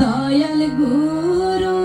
Dayal Guru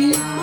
you.